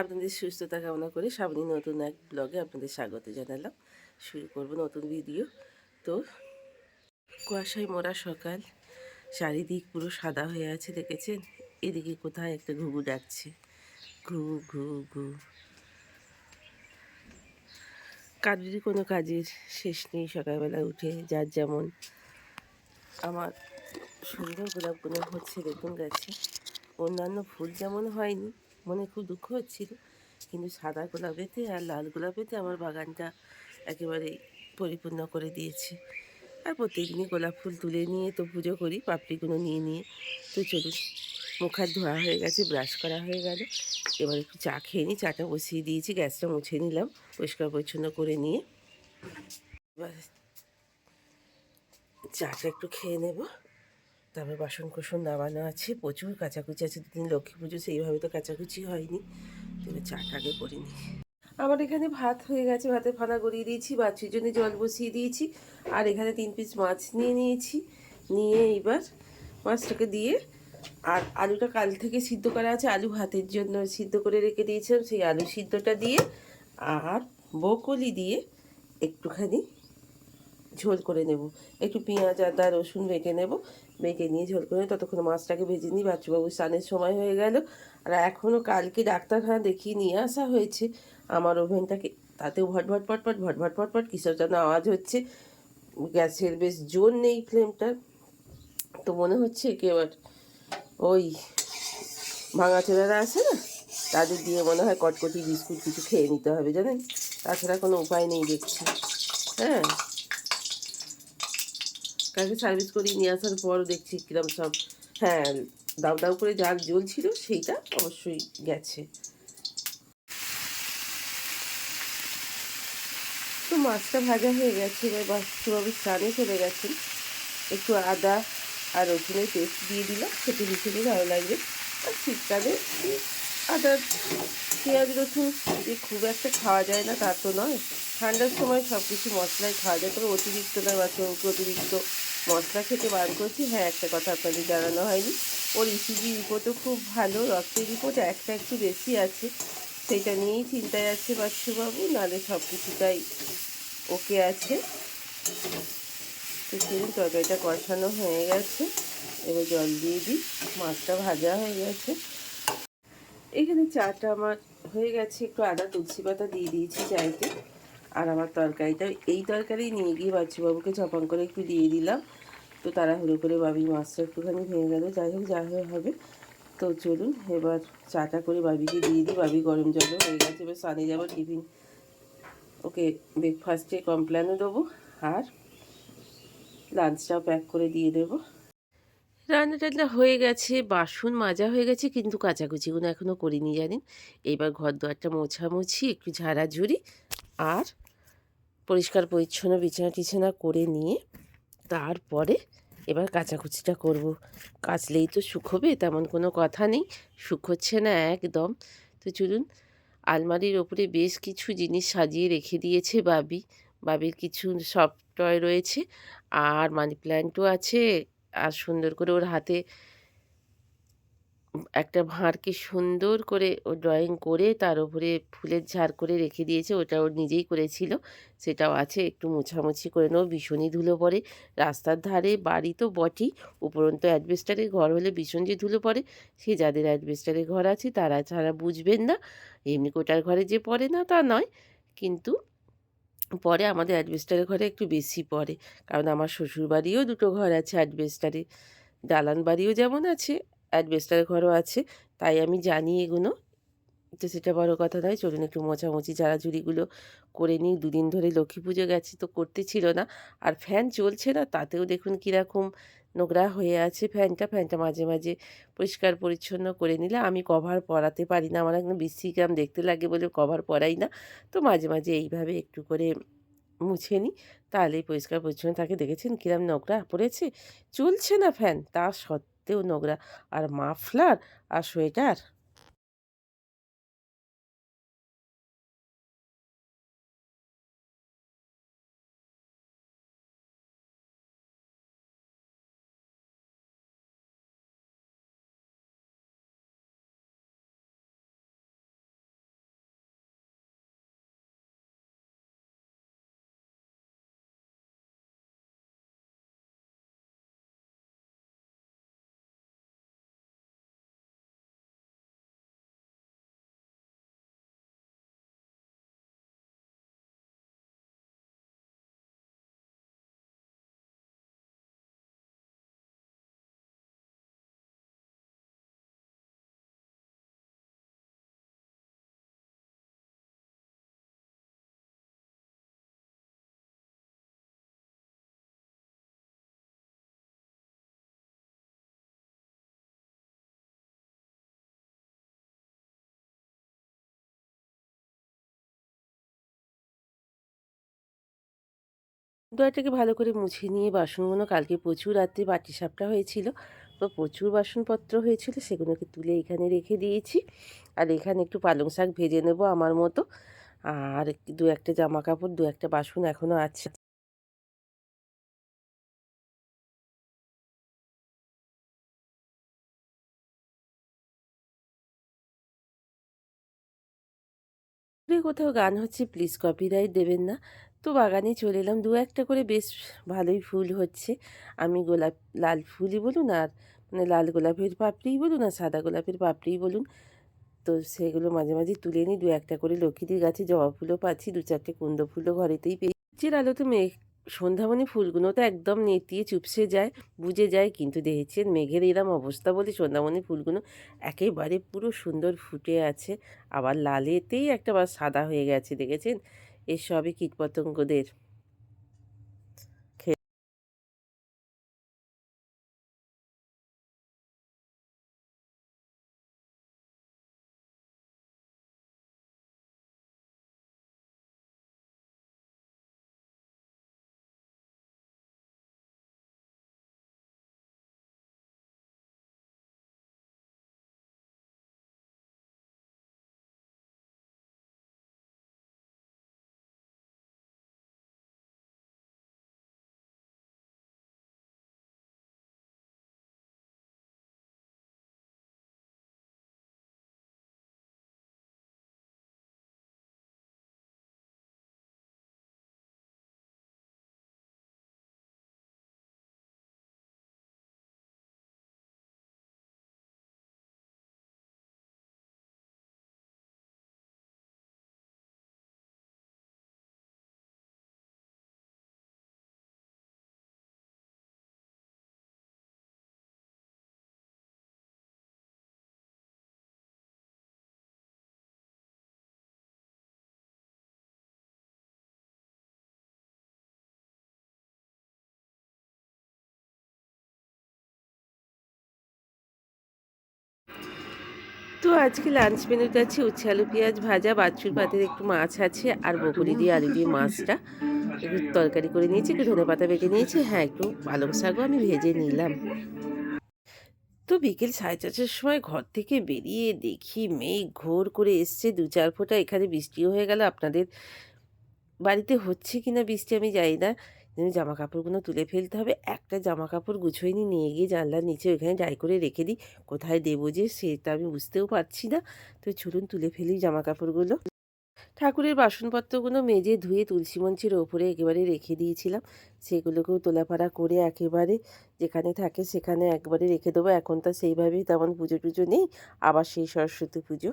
আপনাদের সুস্থতা কামনা করে সামনে নতুন এক ব্লগে আপনাদের স্বাগত জানালাম। শুরু করব নতুন ভিডিও তো কুয়াশায় মোড়া সকাল, চারিদিক পুরো সাদা হয়ে আছে, দেখেছেন? এদিকে কোথায় একটা ঘুঘু ডাকছে। ঘু ঘু ঘু। কারোরই কোনো কাজের শেষ নেই সকালবেলা উঠে, যার যেমন আমার সুন্দর গোলাপগুলো হচ্ছে, দেখুন গাছে। অন্যান্য ফুল যেমন হয়নি মনে খুব দুঃখ হচ্ছিল। কিন্তু সাদা গোলাপেতে আর লাল গোলাপেতে আমার বাগানটা একেবারে পরিপূর্ণ করে দিয়েছে। আর প্রত্যেকদিনই গোলাপ ফুল তুলে নিয়ে তো পুজো করি, পাপড়িগুলো নিয়ে নিয়ে। তো চলুন হাত ধোয়া হয়ে গেছে, ব্রাশ করা হয়ে গেল। এবার একটু চা খেয়ে নিই, চাটা বসিয়ে দিয়েছি, গ্যাসটা মুছে নিলাম, পরিষ্কার পরিচ্ছন্ন করে নিয়ে। এবার চাটা একটু খেয়ে নেব। তারপরে বাসন কোসন নামানো আছে, প্রচুর কাচাকুচি আছে, দুদিন লক্ষ্মী পুজো, সেইভাবে তো কাচাকুচি হয়নি। তবে চাটা আগে করে নিই। আমার এখানে ভাত হয়ে গেছে ভাতে ফানা গড়িয়ে দিয়েছি বাচ্চার জন্য জল বসিয়ে দিয়েছি, আর এখানে তিন পিস মাছ নিয়ে নিয়েছি। নিয়ে এইবার মাছটাকে দিয়ে, আর আলুটা কাল থেকে সিদ্ধ করা আছে, আলু ভাতের জন্য সিদ্ধ করে রেখে দিয়েছিলাম, সেই আলু সিদ্ধটা দিয়ে, আর বকলি দিয়ে একটুখানি ঝোল করে নেব। একটু পেঁয়াজ, আদা, রসুন বেটে নেব। বেটে নিয়ে ঝোল করে ততক্ষণ মাছটাকে ভেজে নিই। বাচ্চাবাবু স্নানের সময় হয়ে গেল। আর এখনও কালকে ডাক্তারখানা দেখিয়ে নিয়ে আসা হয়েছে। আমার ওভেনটাকে তাতেও ভটভট পটপট ভটভট পটপট কিসব যেন আওয়াজ হচ্ছে। গ্যাসের বেশ জোর নেই ফ্লেমটার তো মনে হচ্ছে এবার ওই ভাঙা চোরারা আছে না? তাদের দিয়ে মনে হয় কটকটি বিস্কুট কিছু খেয়ে নিতে হবে, জানেন? তাছাড়া কোনো উপায় নেই দেখছি। হ্যাঁ? কালকে সার্ভিস করিয়ে নিয়ে আসার পর দেখছি কিরম সব হ্যাঁ দাউ দাউ করে যার জল ছিল সেইটা অবশ্যই গেছে। তো মাছটা ভাজা হয়ে গেছে, এবার বাচ্চাবাবু স্নানে চলে গেছেন। একটু আদা আর রসুনের পেস্ট দিয়ে দিলাম, খেতে ভীষণই ভালো লাগবে। আর শীতকালে আদা, পেঁয়াজ, রসুন যে খুব একটা খাওয়া যায় না, তা তো নয়। ঠান্ডার সময় সব কিছু মশলাই খাওয়া যায়, তবে অতিরিক্ত না বাচ্চাকে অতিরিক্ত মশলা খেতে বার করছি। হ্যাঁ একটা কথা আপনাদের জানানো হয়নি। ওর ইসিজি রিপোর্টও খুব ভালো, রক্তের রিপোর্ট একটা একটু বেশি আছে। সেটা নিয়েই চিন্তায় আছে বাচ্চুবাবু নাহলে সব কিছুটাই ওকে আছে। তো সেদিন তরকারিটা কষানো হয়ে গেছে। এবার জল দিয়ে দিই। মাছটা ভাজা হয়ে গেছে। এখানে চাটা আমার হয়ে গেছে, একটু আদা, তুলসী পাতা দিয়ে দিয়েছি চাইতে। আর আমার তরকারিটা, এই তরকারি নিয়ে গিয়ে বাচ্চুবাবুকে চপান করে একটু দিয়ে দিলাম। তো তারা তাড়াহুড়ো করে বাবি মাছটা একটুখানি ভেঙে গেল। যাই হোক, যা হয়ে হবে। তো চলুন, এবার চাটা করে বাবিকে দিয়ে দিই। বাবি গরম জলও হয়ে গেছে, এবার সানে যাব টিফিন। ওকে ব্রেকফাস্টে কমপ্ল্যানও দেবো। আর লাঞ্চটাও প্যাক করে দিয়ে দেবো। রান্না টান্না হয়ে গেছে, বাসন মাজা হয়ে গেছে, কিন্তু কাচাকুচিগুলো এখনও করিনি, জানেন? এবার ঘর দোয়ারটা মোছামুছি, একটু ঝাড়াঝুড়ি আর পরিষ্কার পরিচ্ছন্ন বিছানা টিছানা করে নিয়ে তারপরে এবার কাচাকুচিটা করব। কাচলেই তো শুকোবে তেমন কোনো কথা নেই শুকোচ্ছে না একদম। তো চলুন, আলমারির ওপরে বেশ কিছু জিনিস সাজিয়ে রেখে দিয়েছে বাবি। বাবির কিছু সফট টয় রয়েছে, আর মানি প্ল্যান্টও আছে আর সুন্দর করে ওর হাতে একটা ভাঁড়কে সুন্দর করে ও ড্রয়িং করে তার উপরে ফুলের ঝাড় করে রেখে দিয়েছে। ওটা ওর নিজেই করেছিল। সেটাও আছে। একটু মোছামুছি করে নেব। ভীষণই ধুলো পড়ে। রাস্তার ধারে বাড়ি তো বটেই। উপরন্ত অ্যাডভেস্টারের ঘর হলে ভীষণ যে ধুলো পড়ে। সে যাদের অ্যাডভেস্টারের ঘর আছে তারা ছাড়া বুঝবেন না। এমনি কোটার ঘরে যে পড়ে না তা নয়। কিন্তু পরে আমাদের অ্যাডভেস্টারের ঘরে একটু বেশি পড়ে। কারণ আমার শ্বশুরবাড়িও দুটো ঘর আছে অ্যাডভেস্টারে দালান বাড়িও যেমন আছে অ্যাডভেস্টারের ঘরও আছে। তাই আমি জানি এগুলো। তো সেটা বড় কথা নয়, চলুন একটু মোছামুছি ঝাড়াঝুড়িগুলো করে নিই। দুদিন ধরে লক্ষ্মী পুজো গেছি তো করতে ছিল না। আর ফ্যান চলছে না, তাতেও দেখুন কীরকম নোংরা হয়ে আছে ফ্যানটা ফ্যানটা মাঝে মাঝে পরিষ্কার পরিচ্ছন্ন করে নিলে আমি কভার পরাতে পারি না। আমার একদম বিশ্রীগ্রাম দেখতে লাগে বলে কভার পরাই না। তো মাঝে মাঝে এইভাবে একটু করে মুছে নিই। তাহলেই পরিষ্কার পরিচ্ছন্ন থাকে। দেখেছেন কিরম নোংরা পড়েছে? চলছে না ফ্যান। তা সত্ত্বেও নোংরা। আর মাফলার আর সোয়েটার? দয়াটাকে ভালো করে মুছে নিয়ে বাসনগুলো কালকে প্রচুর রাত্রে বাটি সাপটা হয়েছিল, তো প্রচুর বাসনপত্র হয়েছিল, সেগুলোকে তুলে এখানে রেখে দিয়েছি। আর এখানে একটু পালং শাক ভেজে নেব আমার মতো। আর দু একটা জামা কাপড় দু একটা বাসন এখনও আছে। কোথাও গান হচ্ছে প্লিজ কপিরাইট দেবেন না। তো বাগানে চলে এলাম। দু একটা করে বেশ ভালোই ফুল হচ্ছে। আমি গোলাপ, লাল ফুলই বলুন আর মানে লাল গোলাপের পাপড়িই বলুন আর সাদা গোলাপের পাপড়িই বলুন। তো সেগুলো মাঝে মাঝে তুলে নিই। দু একটা করে লক্ষ্মীদের গাছে জবা ফুলও পাচ্ছি। দু চারটে কুন্দ ফুলও ঘরেতেই পেয়ে যে আলোতে মেঘ সন্ধ্যামণি ফুলগুলো তো একদম নেতিয়ে চুপসে যায় বুঝে যায়। কিন্তু দেখেছেন মেঘের এরম অবস্থা বলে সন্ধ্যামণি ফুলগুলো একেবারে পুরো সুন্দর ফুটে আছে। আবার লালেতেই একটা বার সাদা হয়ে গেছে, দেখেছেন? এসবই কীটপতঙ্গদের তো আজকে লাঞ্চ মেনুতে আছে উচ্ছে আলু, পেঁয়াজ ভাজা বাচ্চুর পাতের একটু মাছ আছে আর বকুলি দিয়ে আলু দিয়ে মাছটা। একটু তরকারি করে নিয়েছি, একটু ধনে পাতা বেটে নিয়েছি হ্যাঁ একটু পালং শাকও আমি ভেজে নিলাম। তো বিকেল সাড়ে চারটার সময় ঘর থেকে বেরিয়ে দেখি মেঘ ঘোর করে এসছে, দু চার ফোঁটা এখানে বৃষ্টিও হয়ে গেল। আপনাদের বাড়িতে হচ্ছে কি না বৃষ্টি আমি যাই না। জামা কাপড়গুলো তুলে ফেলতে হবে। একটা জামা কাপড় গুছোয়নি নিয়ে গিয়ে জানলার নিচে ওইখানে ড্রাই করে রেখে দিই। কোথায় দেবো যে সেটা আমি বুঝতেও পারছি না। তো চলুন তুলে ফেলি জামা কাপড়গুলো ঠাকুরের বাসনপত্রগুলো মেজে ধুয়ে তুলসী মঞ্চের ওপরে একেবারে রেখে দিয়েছিলাম। সেগুলোকেও তোলাপাড়া করে একেবারে যেখানে থাকে সেখানে একবারে রেখে দেবো। এখন তো সেইভাবেই তেমন পুজো টুজো নেই। আবার সেই সরস্বতী পুজো।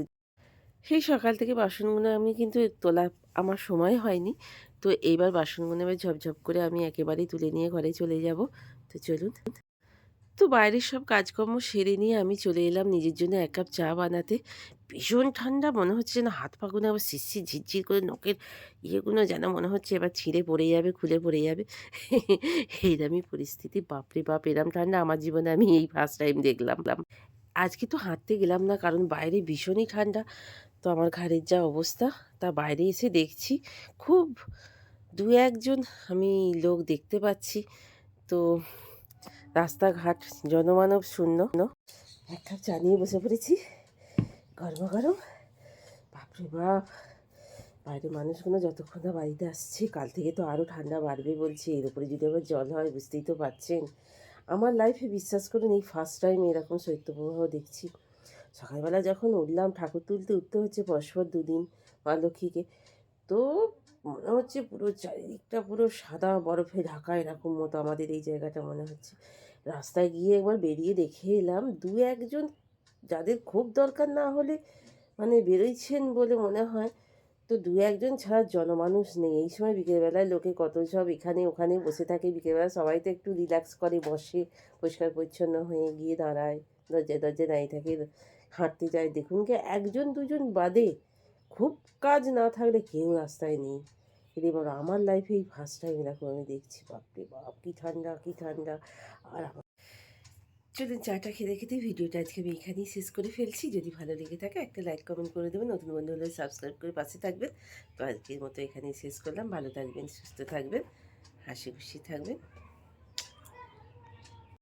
সেই সকাল থেকে বাসনগুলো আমি কিন্তু তোলা আমার সময় হয়নি। তো এইবার বাসনগুলো এবার ঝপঝপ করে আমি একেবারেই তুলে নিয়ে ঘরে চলে যাব। তো চলুন। তো বাইরের সব কাজকর্ম সেরে নিয়ে আমি চলে এলাম নিজের জন্য এক কাপ চা বানাতে। ভীষণ ঠান্ডা, মনে হচ্ছে যেন হাত পাগুলো আবার শিরশির, ঝিরঝির করে নখের ইয়েগুলো যেন মনে হচ্ছে এবার ছিঁড়ে পড়ে যাবে, খুলে পড়ে যাবে। এইরকমই পরিস্থিতি, বাপরে বাপ, এরম ঠান্ডা আমার জীবনে আমি এই ফার্স্ট টাইম দেখলাম। আজকে তো হাঁটতে গেলাম না, কারণ বাইরে ভীষণই ঠান্ডা। তো আমার ঘাড়ের যা অবস্থা, তা বাইরে এসে দেখছি, খুব দু একজন আমি লোক দেখতে পাচ্ছি। তো রাস্তাঘাট জনমানব শূন্য। এক কাপ চা নিয়ে বসে পড়েছি। গরম গরম। বাপরে বাপ। বাইরে মানুষগুলো যতক্ষণ না বাড়িতে আসছে, কাল থেকে তো আরও ঠান্ডা বাড়বে বলছে। এর উপরে যদি আবার জল হয়, বুঝতেই তো পারছেন। আমার লাইফে বিশ্বাস করুন, এই ফার্স্ট টাইম এরকম শৈত্যপ্রবাহ দেখছি। সকালবেলা যখন উঠলাম, ঠাকুর তুলতে উঠতে হচ্ছে পরস্পর দুদিন মা লক্ষ্মীকে। তো মনে হচ্ছে পুরো চারিদিকটা পুরো সাদা বরফে ঢাকা এরকম মতো আমাদের এই জায়গাটা মনে হচ্ছে। রাস্তায় গিয়ে একবার বেরিয়ে দেখে এলাম, দু একজন যাদের খুব দরকার না হলে মানে বেরোইছেন বলে মনে হয়, তো দু একজন ছাড়া জনমানুষ নেই। এই সময় বিকেলবেলায় লোকে কত সব এখানে ওখানে বসে থাকে। বিকেলবেলা সবাই তো একটু রিল্যাক্স করে, বসে পরিষ্কার পরিচ্ছন্ন হয়ে গিয়ে দাঁড়ায় দরজায় দরজায় দাঁড়িয়ে থাকে। হাঁটতে যায়। দেখুন কি, একজন দুজন বাদে খুব কাজ না থাকলে কেউ রাস্তায় নেই। এবার আমার লাইফে এই ফার্স্ট টাইম এরকম আমি দেখছি। বাপরে বাপ, কী ঠান্ডা কী ঠান্ডা। আর আমার চলুন চাটা খেতে খেতে ভিডিওটা আজকে আমি এখানেই শেষ করে ফেলছি। যদি ভালো লেগে থাকে একটা লাইক কমেন্ট করে দেবেন। নতুন বন্ধু হলে সাবস্ক্রাইব করে পাশে থাকবেন। তো আজকের মতো এখানেই শেষ করলাম। ভালো থাকবেন, সুস্থ থাকবেন, হাসি খুশি থাকবেন।